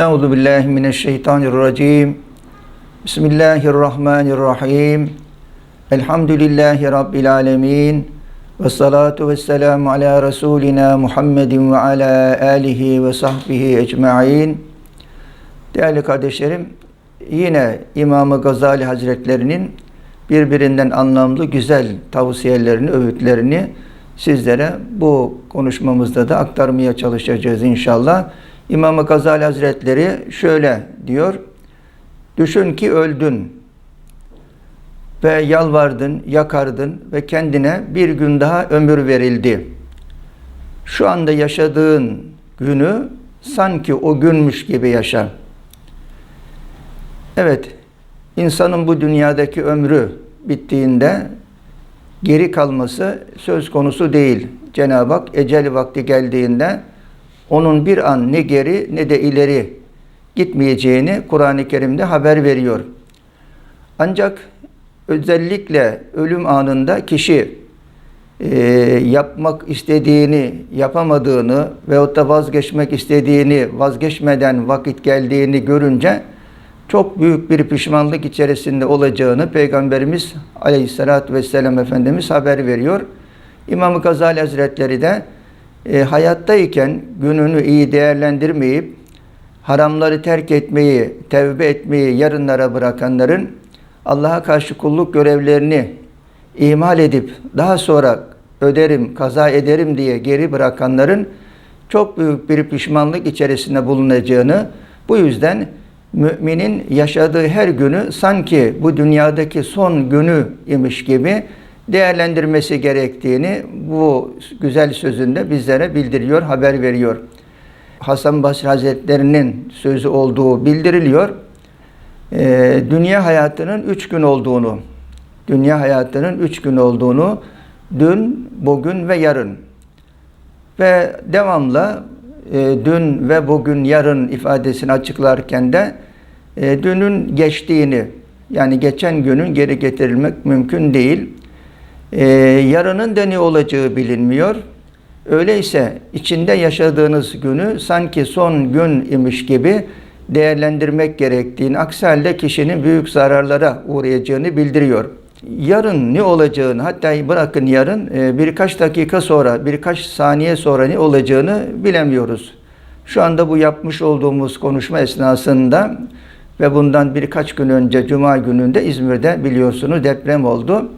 Euzu billahi mineşşeytanirracim. Bismillahirrahmanirrahim. Elhamdülillahi rabbil alamin. Ve salatu ve selamu ala Resulina Muhammedin ve ala alihi ve sahbihi ecma'in. Değerli kardeşlerim, yine İmam-ı Gazali Hazretlerinin birbirinden anlamlı güzel tavsiyelerini, öğütlerini sizlere bu konuşmamızda da aktarmaya çalışacağız inşallah. İmam-ı Gazali Hazretleri şöyle diyor. Düşün ki öldün ve yalvardın, yakardın ve kendine bir gün daha ömür verildi. Şu anda yaşadığın günü sanki o günmüş gibi yaşa. Evet, insanın bu dünyadaki ömrü bittiğinde geri kalması söz konusu değil. Cenab-ı Hak ecel vakti geldiğinde onun bir an ne geri ne de ileri gitmeyeceğini Kur'an-ı Kerim'de haber veriyor. Ancak özellikle ölüm anında kişi e, yapmak istediğini yapamadığını veyahut da vazgeçmek istediğini vazgeçmeden vakit geldiğini görünce çok büyük bir pişmanlık içerisinde olacağını Peygamberimiz Aleyhisselatü Vesselam Efendimiz haber veriyor. İmam-ı Gazali Hazretleri de e, hayattayken gününü iyi değerlendirmeyip haramları terk etmeyi, tevbe etmeyi yarınlara bırakanların Allah'a karşı kulluk görevlerini ihmal edip daha sonra öderim, kaza ederim diye geri bırakanların çok büyük bir pişmanlık içerisinde bulunacağını, bu yüzden müminin yaşadığı her günü sanki bu dünyadaki son günü imiş gibi değerlendirmesi gerektiğini bu güzel sözünde bizlere bildiriyor, haber veriyor. Hasan Basri Hazretleri'nin sözü olduğu bildiriliyor. Ee, dünya hayatının üç gün olduğunu, dünya hayatının üç gün olduğunu, dün, bugün ve yarın. Ve devamlı e, dün ve bugün, yarın ifadesini açıklarken de e, dünün geçtiğini, yani geçen günün geri getirilmek mümkün değil. E, yarının da ne olacağı bilinmiyor. Öyleyse içinde yaşadığınız günü sanki son gün imiş gibi değerlendirmek gerektiğini, aksi halde kişinin büyük zararlara uğrayacağını bildiriyor. Yarın ne olacağını, hatta bırakın yarın e, birkaç dakika sonra, birkaç saniye sonra ne olacağını bilemiyoruz. Şu anda bu yapmış olduğumuz konuşma esnasında ve bundan birkaç gün önce Cuma gününde İzmir'de biliyorsunuz deprem oldu.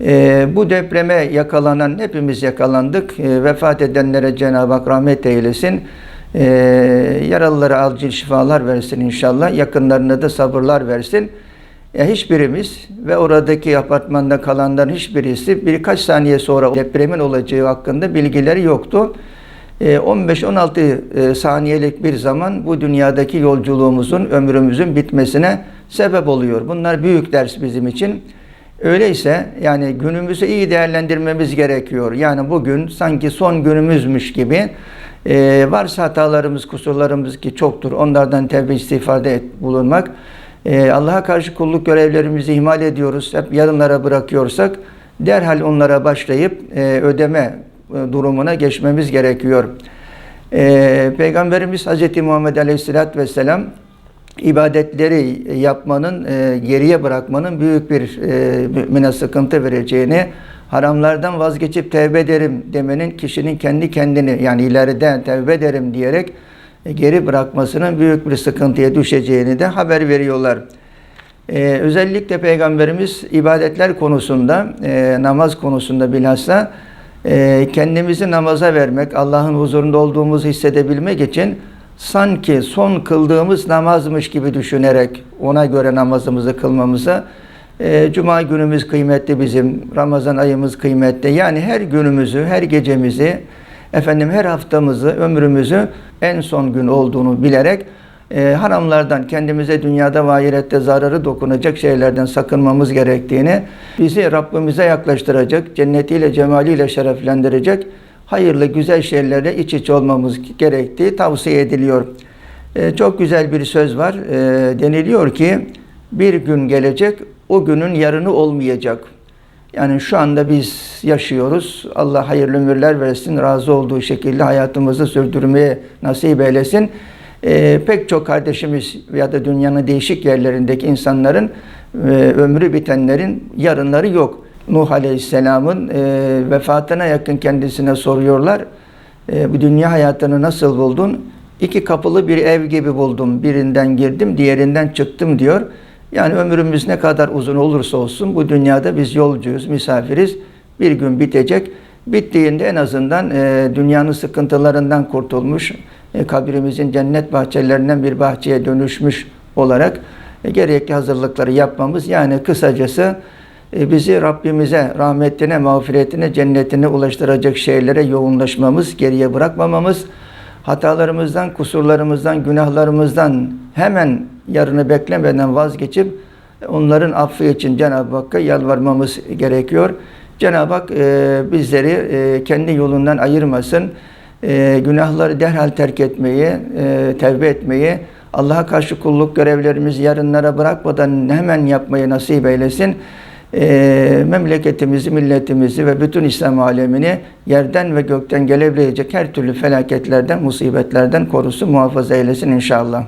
E, bu depreme yakalanan, hepimiz yakalandık. E, vefat edenlere Cenab-ı Hak rahmet eylesin. E, yaralılara acil şifalar versin inşallah. Yakınlarına da sabırlar versin. E, hiçbirimiz ve oradaki apartmanda kalanların hiçbirisi birkaç saniye sonra depremin olacağı hakkında bilgileri yoktu. 15-16 e, saniyelik bir zaman bu dünyadaki yolculuğumuzun, ömrümüzün bitmesine sebep oluyor. Bunlar büyük ders bizim için. Öyleyse yani günümüzü iyi değerlendirmemiz gerekiyor. Yani bugün sanki son günümüzmüş gibi e, varsa hatalarımız, kusurlarımız ki çoktur. Onlardan tevbe istifade et, bulunmak. E, Allah'a karşı kulluk görevlerimizi ihmal ediyoruz. Hep yarınlara bırakıyorsak derhal onlara başlayıp e, ödeme e, durumuna geçmemiz gerekiyor. E, Peygamberimiz Hz. Muhammed Aleyhisselatü Vesselam ibadetleri yapmanın, e, geriye bırakmanın büyük bir e, mümine sıkıntı vereceğini, haramlardan vazgeçip tevbe ederim demenin kişinin kendi kendini yani ileride tevbe ederim diyerek e, geri bırakmasının büyük bir sıkıntıya düşeceğini de haber veriyorlar. Ee, özellikle Peygamberimiz ibadetler konusunda, e, namaz konusunda bilhassa e, kendimizi namaza vermek, Allah'ın huzurunda olduğumuzu hissedebilmek için sanki son kıldığımız namazmış gibi düşünerek ona göre namazımızı kılmamıza e, Cuma günümüz kıymetli bizim, Ramazan ayımız kıymetli. Yani her günümüzü, her gecemizi, efendim her haftamızı, ömrümüzü en son gün olduğunu bilerek e, haramlardan, kendimize dünyada ve ahirette zararı dokunacak şeylerden sakınmamız gerektiğini, bizi Rabbimize yaklaştıracak, cennetiyle, cemaliyle şereflendirecek hayırlı, güzel şeylerle iç içe olmamız gerektiği tavsiye ediliyor. E, çok güzel bir söz var. E, deniliyor ki, bir gün gelecek, o günün yarını olmayacak. Yani şu anda biz yaşıyoruz. Allah hayırlı ömürler versin, razı olduğu şekilde hayatımızı sürdürmeye nasip eylesin. e, pek çok kardeşimiz ya da dünyanın değişik yerlerindeki insanların e, ömrü bitenlerin yarınları yok. Nuh Aleyhisselam'ın e, vefatına yakın kendisine soruyorlar. E, bu dünya hayatını nasıl buldun? İki kapılı bir ev gibi buldum. Birinden girdim, diğerinden çıktım diyor. Yani ömrümüz ne kadar uzun olursa olsun bu dünyada biz yolcuyuz, misafiriz. Bir gün bitecek. Bittiğinde en azından e, dünyanın sıkıntılarından kurtulmuş, e, kabrimizin cennet bahçelerinden bir bahçeye dönüşmüş olarak e, gerekli hazırlıkları yapmamız. Yani kısacası bizi Rabbimize, rahmetine, mağfiretine, cennetine ulaştıracak şeylere yoğunlaşmamız, geriye bırakmamamız, hatalarımızdan, kusurlarımızdan, günahlarımızdan hemen yarını beklemeden vazgeçip onların affı için Cenab-ı Hakk'a yalvarmamız gerekiyor. Cenab-ı Hak e, bizleri e, kendi yolundan ayırmasın. E, günahları derhal terk etmeyi, e, tevbe etmeyi, Allah'a karşı kulluk görevlerimizi yarınlara bırakmadan hemen yapmayı nasip eylesin. E, memleketimizi, milletimizi ve bütün İslam alemini yerden ve gökten gelebilecek her türlü felaketlerden, musibetlerden korusun, muhafaza eylesin inşallah.